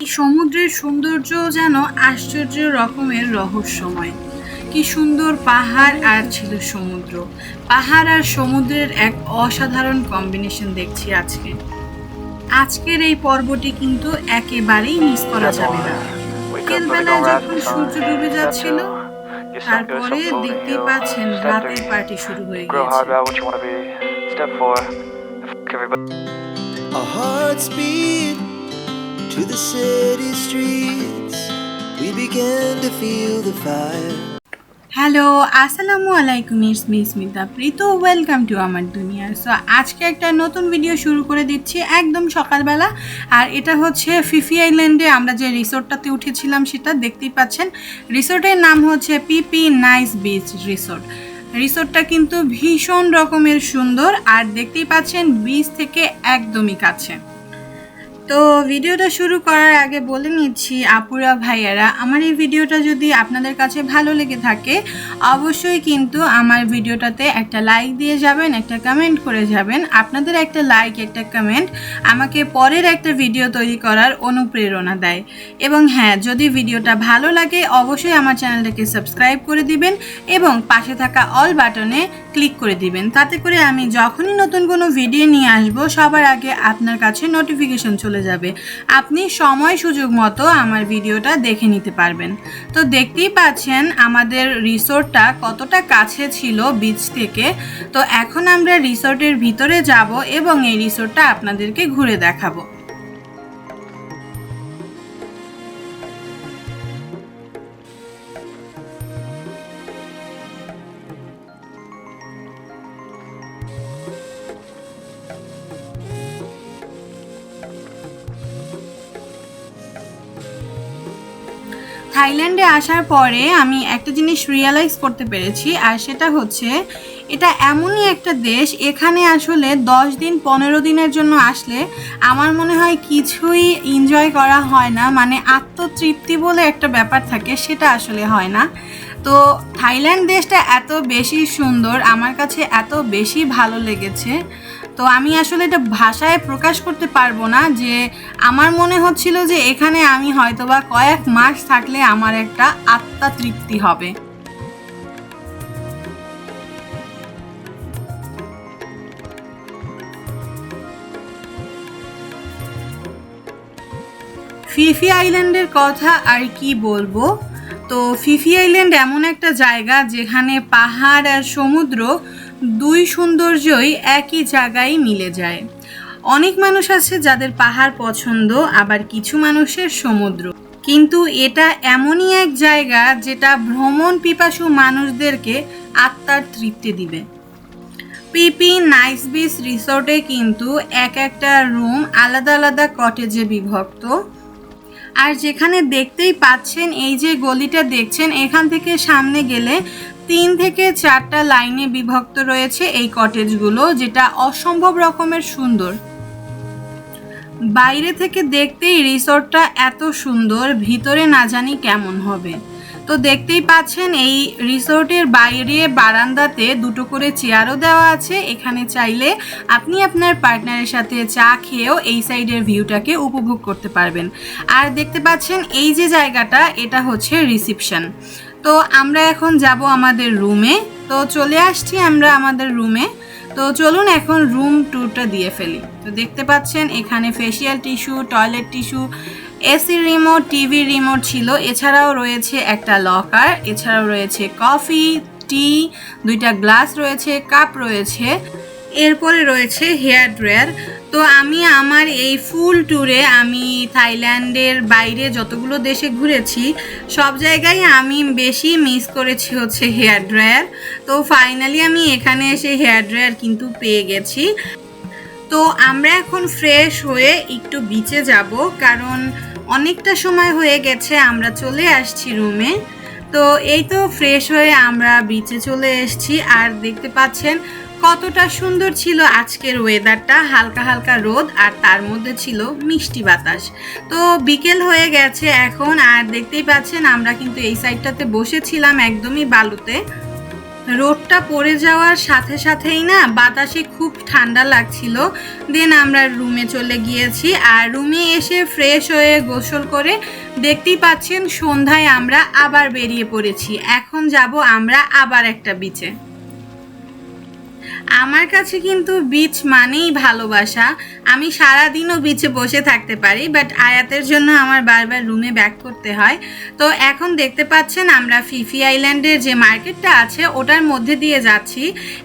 এই সমুদ্রের সৌন্দর্য যেন আশ্চর্য রকমের রহস্যময়। কি সুন্দর পাহাড় আর ছিল সমুদ্র। পাহাড় আর সমুদ্রের এক অসাধারণ কম্বিনেশন দেখছি আজকে। আজকের এই পর্বটি কিন্তু একেবারেই মিস করা যাবে না। বিকেলবেলায় যখন সূর্য ডুবে যাচ্ছিল তারপরে দেখতে পাচ্ছেন রাতের পার্টি শুরু হয়ে Grow to the city streets. We began to feel the fire. Hello আসসালামু আলাইকুম it's me Smita Preet welcome to আমার দুনিয়া সো আজকে একটা নতুন ভিডিও শুরু করে দিচ্ছি একদম সকালবেলা, আর এটা হচ্ছে ফিফি আইল্যান্ডে আমরা যে রিসোর্টটাতে উঠেছিলাম সেটা দেখতেই পাচ্ছেন রিসোর্টের নাম হচ্ছে পিপি নাইস বিচ রিসোর্ট রিসোর্টটা কিন্তু ভীষণ রকমের সুন্দর, আর দেখতেই পাচ্ছেন বিচ থেকে একদমই কাছে তো ভিডিওটা শুরু করার আগে বলে নিচ্ছি, আপুরা, ভাইয়ারা, আমার এই ভিডিওটা যদি আপনাদের কাছে ভালো লেগে থাকে, অবশ্যই কিন্তু আমার ভিডিওটাতে একটা লাইক দিয়ে যাবেন, একটা কমেন্ট করে যাবেন। আপনাদের একটা লাইক একটা কমেন্ট আমাকে পরের একটা ভিডিও তৈরি করার অনুপ্রেরণা দেয়। এবং হ্যাঁ যদি ভিডিওটা ভালো লাগে, অবশ্যই আমার চ্যানেলটাকে সাবস্ক্রাইব করে দিবেন এবং পাশে থাকা অল বাটনে ক্লিক করে দিবেন। তাতে করে আমি যখনই নতুন কোনো ভিডিও নিয়ে আসব, সবার আগে আপনার কাছে নোটিফিকেশন চলে যাবে। আপনি সময় সুযোগ মতো আমার ভিডিওটা দেখে নিতে পারবেন। তো দেখতেই পাচ্ছেন আমাদের রিসোর্টটা কতটা কাছে ছিল বিচ থেকে। তো এখন আমরা রিসোর্টের ভিতরে যাব এবং এই রিসোর্টটা আপনাদেরকে ঘুরে দেখাবো। থাইল্যান্ডে আসার পরে আমি একটা জিনিস রিয়েলাইজ করতে পেরেছি, আর সেটা হচ্ছে এটা এমনই একটা দেশ, এখানে আসলে দশ দিন, পনেরো দিনের জন্য আসলে আমার মনে হয় কিছুই এনজয় করা হয় না মানে আত্মতৃপ্তি বলে একটা ব্যাপার থাকে, সেটা আসলে হয় না। তো থাইল্যান্ড দেশটা এত বেশি সুন্দর, আমার কাছে এত বেশি ভালো লেগেছে। তো আমি আসলে এটা ভাষায় প্রকাশ করতে পারব না যে আমার মনে হচ্ছিল যে এখানে আমি হয়তোবা কয়েক মাস থাকলে আমার একটা আত্মা তৃপ্তি হবে। ফিফি আইল্যান্ডের কথা আর কি বলব? তো ফিফি আইল্যান্ড এমন একটা জায়গা যেখানে পাহাড় আর সমুদ্র দুই সৌন্দর্যই একই জায়গায় মিলে যায়। অনেক মানুষ আছে যাদের পাহাড় পছন্দ, আবার কিছু মানুষের সমুদ্র। কিন্তু এটা এমনই এক জায়গা যেটা ভ্রমণ পিপাসু মানুষদেরকে আত্মার তৃপ্তি দিবে। পিপি নাইস বিচ রিসোর্টে কিন্তু এক একটা রুম আলাদা আলাদা কটেজে বিভক্ত। আর যেখানে দেখতেই পাচ্ছেন, এই যে গলিটা দেখছেন, এখান থেকে সামনে গেলে তিন থেকে চারটা লাইনে বিভক্ত রয়েছে এই কটেজগুলো যেটা অসম্ভব রকমের সুন্দর। বাইরে থেকে দেখতেই রিসোর্টটা এত সুন্দর, ভিতরে না জানি কেমন হবে। তো দেখতেই পাচ্ছেন, এই রিসোর্টের বাইরে বারান্দাতে দুটো করে চেয়ারও দেওয়া আছে। এখানে চাইলে আপনি আপনার পার্টনারের সাথে চা খেয়েও এই সাইডের ভিউটাকে উপভোগ করতে পারবেন। আর দেখতে পাচ্ছেন, এই যে জায়গাটা, এটা হচ্ছে রিসিপশন। তো আমরা এখন যাব আমাদের রুমে। তো চলে আসছি আমরা আমাদের রুমে। তো চলুন এখন রুম ট্যুরটা দিয়ে ফেলি। তো দেখতে পাচ্ছেন, এখানে facial tissue toilet tissue AC remote TV remote ছিল। এছাড়াও রয়েছে একটা লকার এছাড়াও রয়েছে কফি টি দুইটা গ্লাস রয়েছে কাপ রয়েছে। এরপরে রয়েছে হেয়ার ড্রায়ার তো আমি আমার এই ফুল ট্যুরে আমি থাইল্যান্ডের বাইরে যতগুলো দেশে ঘুরেছি, সব জায়গায় আমি বেশি মিস করেছি হচ্ছে হেয়ার ড্রায়ার তো ফাইনালি আমি এখানে এসে হেয়ার ড্রায়ার কিন্তু পেয়ে গেছি। তো আমরা এখন ফ্রেশ হয়ে একটু বিচে যাব, কারণ অনেকটা সময় হয়ে গেছে আমরা চলে আসছি রুমে তো এই তো ফ্রেশ হয়ে আমরা বিচে চলে এসেছি, আর দেখতে পাচ্ছেন কতটা সুন্দর ছিল আজকের ওয়েদারটা হালকা হালকা রোদ আর তার মধ্যে ছিল মিষ্টি বাতাস। তো বিকেল হয়ে গেছে এখন আর দেখতেই পাচ্ছেন আমরা কিন্তু এই সাইডটাতে বসেছিলাম একদমই বালুতে। রোদটা পড়ে যাওয়ার সাথে সাথেই না বাতাসে খুব ঠান্ডা লাগছিল। দেন আমরা রুমে চলে গিয়েছি আর রুমে এসে ফ্রেশ হয়ে গোসল করে দেখতেই পাচ্ছেন সন্ধ্যায় আমরা আবার বেরিয়ে পড়েছি। এখন যাব আমরা আবার একটা বিচে আমার কাছে কিন্তু বিচ মানেই ভালোবাসা। আমি সারাদিনও বিচে বসে থাকতে পারি বাট আয়াতের জন্য আমার বারবার রুমে ব্যাক করতে হয়। তো এখন দেখতে পাচ্ছেন আমরা ফিফি আইল্যান্ডের যে মার্কেটটা আছে, ওটার মধ্যে দিয়ে যাচ্ছি।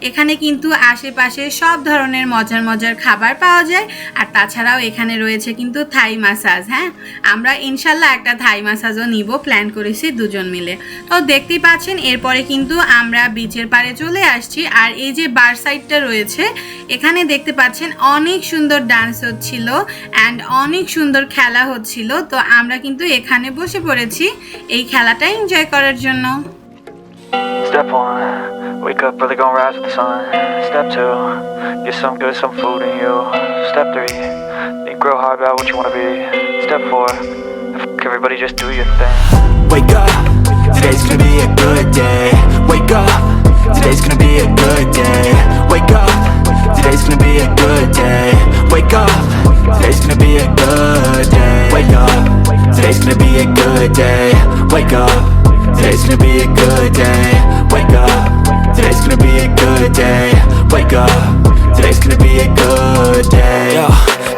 এখানে কিন্তু আশেপাশে সব ধরনের মজার মজার খাবার পাওয়া যায়, আর তাছাড়াও এখানে রয়েছে কিন্তু থাই মাসাজ হ্যাঁ? আমরা ইনশাল্লাহ একটা থাই মাসাজও নিব প্ল্যান করেছি দুজন মিলে। তো দেখতেই পাচ্ছেন, এরপরে কিন্তু আমরা বিচের পাড়ে চলে আসছি, আর এই যে বার সাইডটা রয়েছে এখানে দেখতে পাচ্ছেন অনেক সুন্দর ডান্স হচ্ছিল অ্যান্ড অনেক সুন্দর খেলা হচ্ছিল তো আমরা কিন্তু এখানে বসে পড়েছি এই খেলাটা এনজয় করার জন্য Step one, wake up early, gonna rise with the sun. Step two, get some good, some food in you. Step three, think real hard about what you wanna be. Step four, everybody just do your thing. Wake up, Wake up, today's gonna be a good day.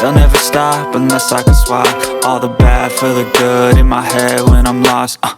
They'll never stop unless I can swap all the bad for the good in my head when I'm lost. Uh.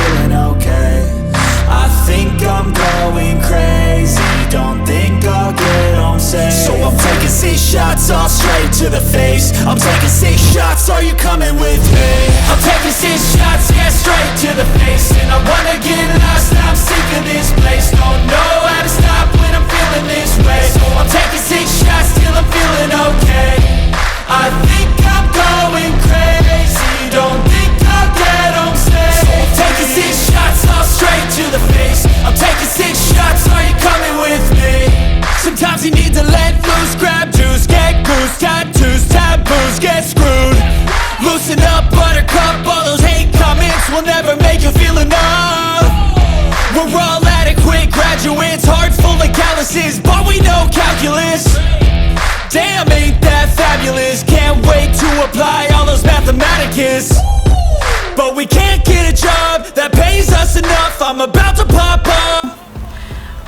straight to the face. I'm taking six shots, are you coming with me? I'm taking six shots, yeah, straight to the face. And I wanna get lost, I'm sick of this place. Don't know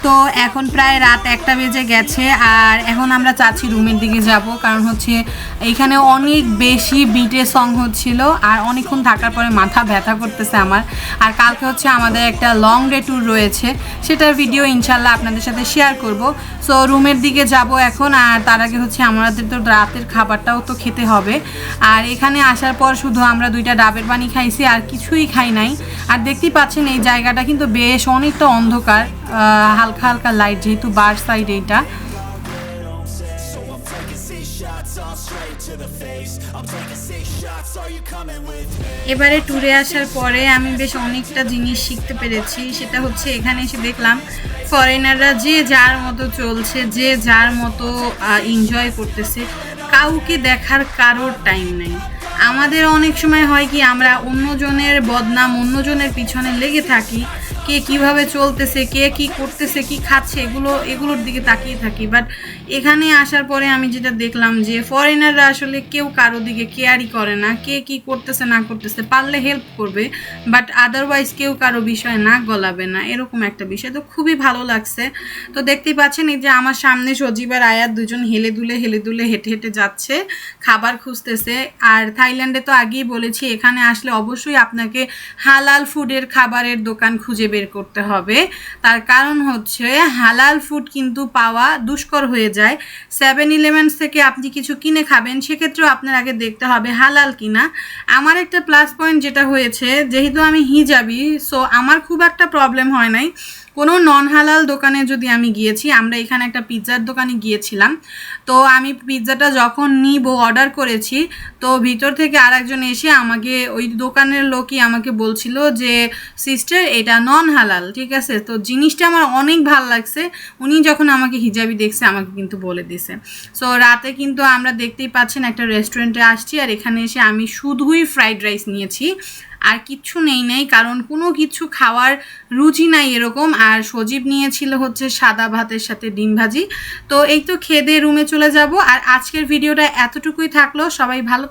তো এখন প্রায় রাত একটা বেজে গেছে আর এখন আমরা চাচ্ছি রুমের দিকে যাব কারণ হচ্ছে এইখানে অনেক বেশি বিটে সং হচ্ছিল আর অনেকক্ষণ থাকার পরে মাথা ব্যথা করতেছে আমার। আর কালকে হচ্ছে আমাদের একটা লং ডে ট্যুর রয়েছে সেটার ভিডিও ইনশাল্লাহ আপনাদের সাথে শেয়ার করব। সো রুমের দিকে যাব এখন আর তার আগে হচ্ছে আমাদের তো রাতের খাবারটাও তো খেতে হবে। আর এখানে আসার পর শুধু আমরা দুইটা ডাবের পানি খাইছি আর কিছুই খাই নাই। আর দেখতেই পাচ্ছেন এই জায়গাটা কিন্তু বেশ অনেকটা অন্ধকার আহ, হালকা হালকা লাইট যেহেতু বার সাইড এইটা এবারে ট্যুরে আসার পরে আমি বেশ অনেকটা জিনিস শিখতে পেরেছি। সেটা হচ্ছে এখানে এসে দেখলাম ফরেনাররা যে যার মতো চলছে, যে যার মতো এনজয় করতেছে, কাউকে দেখার কারোর টাইম নেই। আমাদের অনেক সময় হয় কি, আমরা অন্যজনের বদনাম, অন্যজনের পিছনে লেগে থাকি কে কীভাবে চলতেছে, কে কি করতেছে, কি খাচ্ছে, এগুলো, এগুলোর দিকে তাকিয়ে থাকি। বাট এখানে আসার পরে আমি যেটা দেখলাম যে ফরেনাররা আসলে কেউ কারও দিকে কেয়ারই করে না। কে কি করতেছে, না করতেছে, পারলে হেল্প করবে বাট আদারওয়াইজ কেউ কারও বিষয়ে না গলাবে না। এরকম একটা বিষয়। তো খুবই ভালো লাগছে। তো দেখতেই পাচ্ছেন, এই যে আমার সামনে সজীব আর আয়াত দুজন হেলে দুলে হেলে দুলে, হেঁটে হেঁটে যাচ্ছে, খাবার খুঁজতেছে। আর থাইল্যান্ডে তো আগেই বলেছি, এখানে আসলে অবশ্যই আপনাকে হালাল ফুডের খাবারের দোকান খুঁজে বের করতে হবে। তার কারণ হচ্ছে হালাল ফুড কিন্তু পাওয়া দুষ্কর হয়ে যায়। সেভেন ইলেভেন থেকে আপনি কিছু কিনে খাবেন, সেক্ষেত্রেও আপনার আগে দেখতে হবে হালাল কিনা। আমার একটা প্লাস পয়েন্ট যেটা হয়েছে, যেহেতু আমি হিজাবি সো আমার খুব একটা প্রবলেম হয় নাই। কোনো নন হালাল দোকানে যদি আমি গিয়েছি, আমরা এখানে একটা পিৎজার দোকানে গিয়েছিলাম। তো আমি পিৎজাটা যখন নিব অর্ডার করেছি তো ভিতর থেকে আরেকজন এসে আমাকে, ওই দোকানের লোকই আমাকে বলছিল যে সিস্টার এটা নন হালাল ঠিক আছে? তো জিনিসটা আমার অনেক ভালো লাগছে। উনি যখন আমাকে হিজাবি দেখছে, আমাকে কিন্তু বলে দিছে। সো রাতে কিন্তু আমরা দেখতেই পাচ্ছেন একটা রেস্টুরেন্টে আসছি আর এখানে এসে আমি শুধুই ফ্রাইড রাইস নিয়েছি। আর কিচ্ছু নেই নেই, কারণ কোনো কিছু খাওয়ার রুচি নাই এরকম। আর সজীব নিয়েছিল হচ্ছে সাদা ভাতের সাথে ডিম ভাজি। তো এই তো খেয়ে দিয়ে রুমে চলে যাব। আর আজকের ভিডিওটা এতটুকুই থাকল। সবাই ভালো